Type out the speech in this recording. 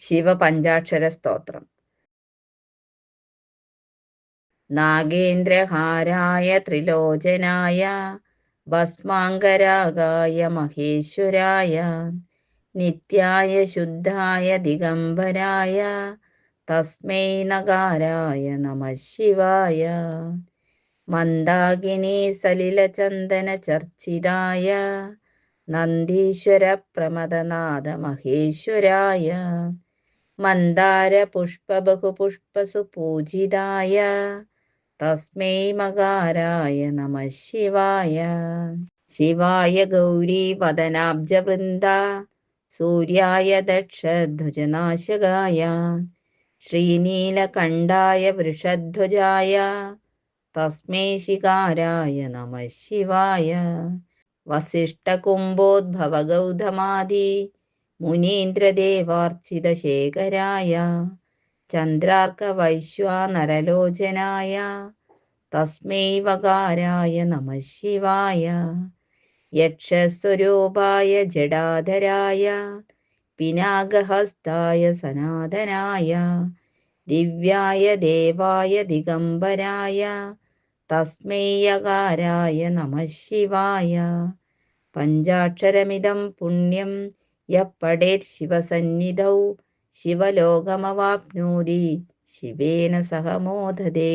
ശിവപഞ്ചാക്ഷര സ്തോത്രം നാഗേന്ദ്രഹാരായ ത്രിലോചനായ ഭസ്മാങ്കരാഗായ മഹേശ്വരായ നിത്യായ ശുദ്ധായ ദിഗംബരായ തസ്മൈ നകാരായ നമ ശിവായ മന്ദാകിനി സലിലചന്ദന ചർച്ചിതായ നന്ദീശ്വര പ്രമദനാഥ മഹേശ്വരായ മന്ദാര പുഷ്പ ബഹുപുഷ്പസു പൂജിതായ. തസ്മൈ മകാരായ നമ ശിവായ. ശിവായ ഗൗരി വദനാബ്ജവൃന്ദ സൂര്യായ ദക്ഷധ്വജനാശകായ. ശ്രീനീലകണ്ഠായ വൃഷധ്വജായ. തസ്മൈ ശികാരായ നമ ശിവായ. വസിഷ്ഠകുംഭോദ്ഭവഗൗതമാദി മുനീന്ദ്രദേവാർച്ചിതശേഖരായ ചന്ദ്രാർക്കവൈശ്വാനരലോചനായ തസ്മൈ വകാരായ നമ ശിവായ യക്ഷസ്വരൂപായ ജഡാധരായ പിനാകഹസ്തായ സനാതനായ ദിവ്യായ ദേവായ ദിഗംബരായ തസ്മൈയകാരായ നമ ശിവായ പഞ്ചാക്ഷരമിതം പുണ്യം യപ്പടേത് ശിവസന്നിധൗ. ശിവലോകമവാപ്നോതി ശിവേന സഹ മോദതേ